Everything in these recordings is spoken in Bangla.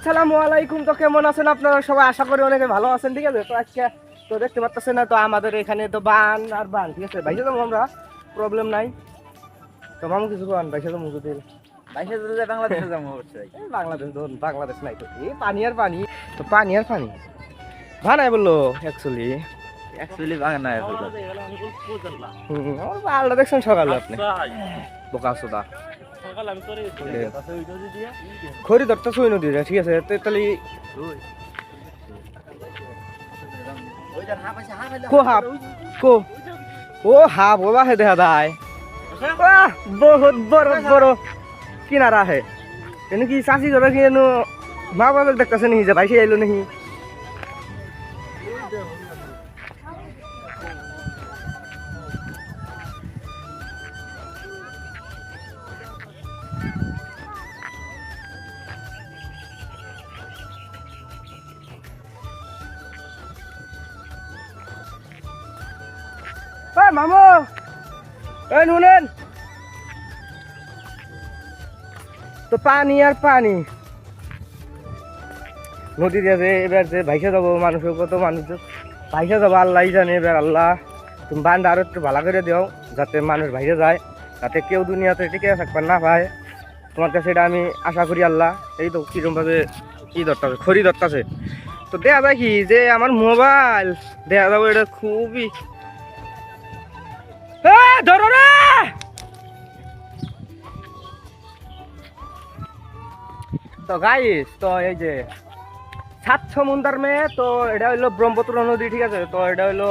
আসসালামু আলাইকুম তো কেমন আছেন আপনারা সবাই আশা করি অনেকে ভালো আছেন ঠিক আছে তো আজকে তো দেখতে পাচ্ছেন না তো আমাদের এখানে তো বান আর বান ঠিক আছে ভাইসে তো আমরা প্রবলেম নাই তো মামু কিছু বান তো মুখে দিল বাইশে দিলে বাংলাদেশে যাব অবশ্যই এই বাংলাদেশ ধরুন বাংলাদেশ নাই তো এই পানি আর পানি তো পানি আর পানি ভানাই বলল অ্যাকচুয়ালি অ্যাকচুয়ালি বাংলা আমার আলাদা দেখছেন সকালে আপনি বোকা সোদা খড়ি দরটা শুই নদী ঠিক আছে তাহলে কো হাফ কো। ও হাফ ও বাহে দেখা আহ, বহুত বড় বড় কিনারা হে। এনে কি চাষি করে কি মা বাবা দেখতেছে নাকি যে ভাইসে আইলো নাকি? মামু। এই নুনেন তো পানি আর পানি। নদী দিয়ে যে এবার যে ভাইসা যাব, মানুষের কত মানুষ ভাইসা যাব, আল্লাহ জানে এবার, আল্লাহ। তুমি বান্ডা আরও একটু ভালো করে দিও, যাতে মানুষ ভাইসা যায়, যাতে কেউ দুনিয়াতে টিকে থাকবার না পায়। তোমার কাছে এটা আমি আশা করি, আল্লাহ। এই তো কীরকম ভাবে ই ধরতেছে, খড়ি ধরতেছে। তো দেখা যায় কি যে আমার মোবাইল দেখা যাব, এটা খুবই ধরো রে! তো গাইস তো এই যে সাত সমুদ্র মেয়ে, তো এটা হইল ব্রহ্মপুত্র নদী, ঠিক আছে? তো এটা হইল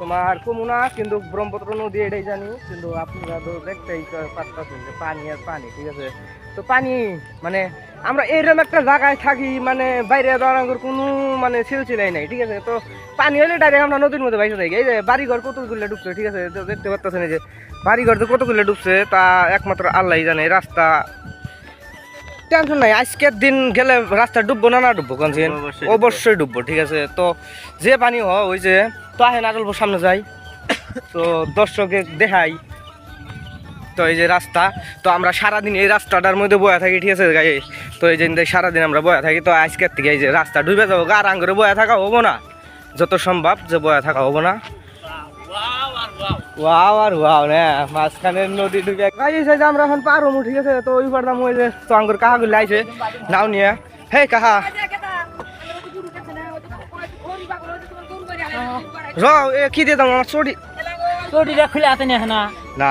তোমার কুমুনা কিন্তু ব্রহ্মপুত্র নদী এটাই জানি কিন্তু আপনারা তো দেখতেই তো পারতেছেন যে পানি আর পানি ঠিক আছে? তো পানি মানে আমরা এইরকম একটা জায়গায় থাকি মানে বাইরে দাঁড়ানোর কোনো মানে সিলসিলাই নাই ঠিক আছে? তো পানি হলে ডাইরেক্ট আমরা নদীর মধ্যে বাইসে থাকি। এই যে বাড়িঘর কতগুলো ডুবছে ঠিক আছে? তো দেখতে পাচ্ছেন এই যে বাড়িঘর যে কতগুলো ডুবছে তা একমাত্র আল্লাহ জানে রাস্তা টেনশন নাই। আজকের দিন গেলে রাস্তা ডুববো না না ডুববো অবশ্যই। অবশ্যই ডুববো ঠিক আছে? তো যে পানি হয় ওই যে তো আহে নাটলবো সামনে যাই। তো দর্শকে দেখাই। তো এই যে রাস্তা, তো আমরা সারাদিন এই রাস্তাটার মধ্যে বয়া থাকি, ঠিক আছে গাই? তো এই যে সারাদিন আমরা বয়া থাকি, তো আজকের থেকে এই যে রাস্তা ডুবে যাব, গা আঙ্গরে বয়া থাকা হব না। যত সম্ভব যে বয়া থাকা হব না। ওয়াও আর ওয়াও নদী যে আমরা এখন পার হব, ঠিক আছে? তো ওই পারলাম ওই যে তো আঙ্গুর কাহা গুলো আইছে? নাও নিয়ে। হে, কাহা? র এ কি দিয়ে দাম আমার চড়ি চটিটা খুলে হাতে নিয়ে না। না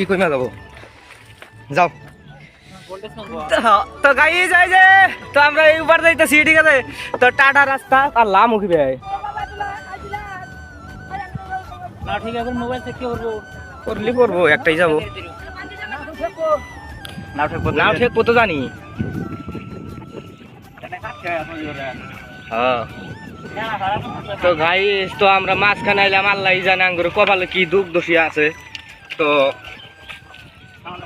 ই কই না যাব যাও। তো গাই যাই যে তো আমরা এই উপর যাইতেছি ঠিক আছে? তো টাটা রাস্তা আর লাম উঠিবে না ঠিক আছে মোবাইল চেক করব। করলি করব একটাই যাব। না ঠিক নাও ঠিক কত জানি। হ্যাঁ। তো গাই তো আমরা মাঝখানে আইলাম আল্লাহ জানে আঙ্গুর কপালে কি দুঃখ দোষী আছে। তো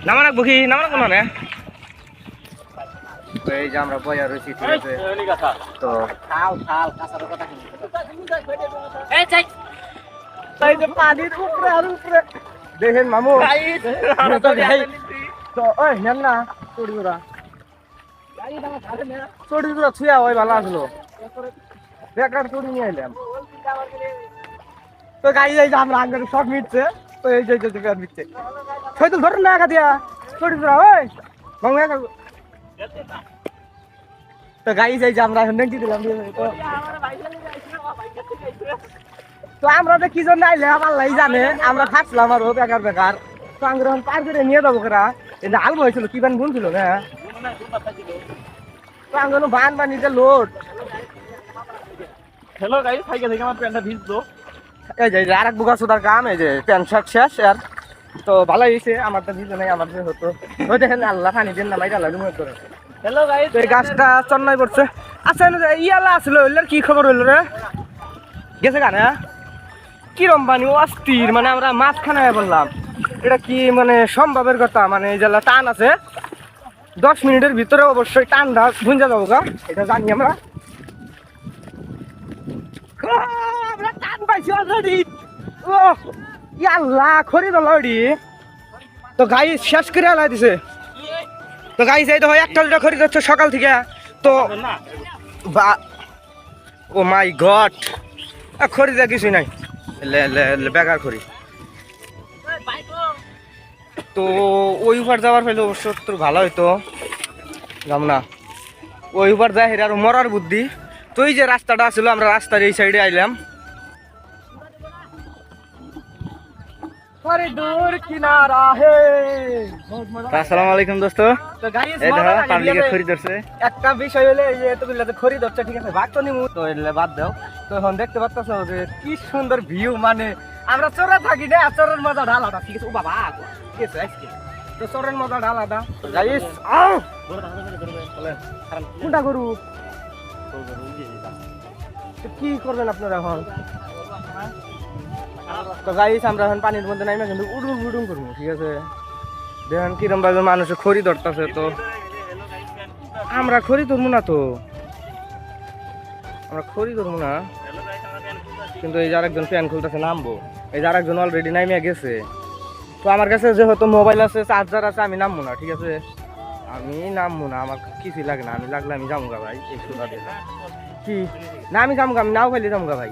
নামা রাখব কি? নামা রাখব না? তো এই যে আমরা বয়া রয়েছি ঠিক আছে? তো খাও খাও কাঁচার কথা এই চাই। এই যে পানির উপরে আর উপরে। দেখেন মামু। তো গাই তো ওই নেন না চড়িগুড়া। চড়িগুড়া ছুঁয়া ওই ভালো আসলো। বেকার চড়ি নিয়ে এলাম। তো গাই এই আমরা সব মিটছে, তো এই যে যে বেকার মিটছে। না একা দিয়া চড়িগুড়া ওই তো গাই যাই যে আমরা নেংটি দিলাম তো। তো আমরা তো কি জন্য আইলে আল্লাহ জানে, আমরা বেকার বেকার। তো আমরা পার করে নিয়ে যাব কেরা? যে আলম হয়েছিল, কি বান বুনছিল না তো আমরা বান হ্যালো গাইস সাইকেল থেকে আমার প্যান্টটা ভিজলো এই যে আর এক বুকা সুদার কাম এই যে প্যান্ট শার্ট শেষ আর তো ভালোই হয়েছে আমার তো ভিজে নাই আমার যে হতো। ওই দেখেন আল্লাহ পানি দেন না মাইটা লাগবে করে হ্যালো গাইস তো এই গাছটা চন্নাই পড়ছে। আচ্ছা ইয়ালা আসলো ওইলার কি খবর হইল রে? গেছে গানে কিরম বানি অস্থির মানে আমরা মাঝখানে বললাম। এটা কি মানে সম্ভবের কথা? মানে এই জেলা টান আছে দশ মিনিটের ভিতরে অবশ্যই টানটা ভুঞ্জা যাব গা। এটা জানি আমরা। তো গাই শেষ দিছে। তো খড়ি যাচ্ছে সকাল থেকে। তো বা, ও মাই গড যা কিছুই নাই। বেকার খড়ি। তো ওই উপর যাওয়ার ফলে অবশ্য তোর ভালো হইতো। না, ওই উপর যায় হেরে আর মরার বুদ্ধি। তো এই যে রাস্তাটা ছিল আমরা রাস্তার এই সাইডে আইলাম। আসসালামু আলাইকুম দোস্ত। পাবলিকে? ধরছে। একটা বিষয় হলে এই যে এতগুলো যে ধরছে ঠিক আছে ভাগ তো নিমু। তো বাদ দাও। তো এখন দেখতে পাচ্ছ যে কি সুন্দর ভিউ মানে আমরা চোরা থাকি না চোরের মজা ঠিক আছে? ও বাবা ঠিক আছে আজকে। তো চোরের মজা আলাদা। গাইস আও! কোনটা গরু তো কি করবেন আপনারা এখন? তো গাইস আমরা এখন পানির মধ্যে নাই কিন্তু উড়ুম উড়ুম করব, ঠিক আছে? দেখেন কিরম ভাবে মানুষে খড়ি ধরতেছে তো। আমরা খড়ি ধরবো না তো। আমরা খড়ি ধরবো না। কিন্তু এই যে আরেকজন প্যান খুলতেছে, নামবো। এই যে আরেকজন অলরেডি নামিয়ে গেছে। তো আমার কাছে যেহেতু মোবাইল আছে চার্জার আছে, আমি নামবো না, ঠিক আছে? আমি নামবো না, আমার কিছুই লাগে না। আমি লাগলে আমি যাব ভাই, এই সুরা দিয়ে কি? না, আমি যাব আমি নাও ফেলে যাব ভাই।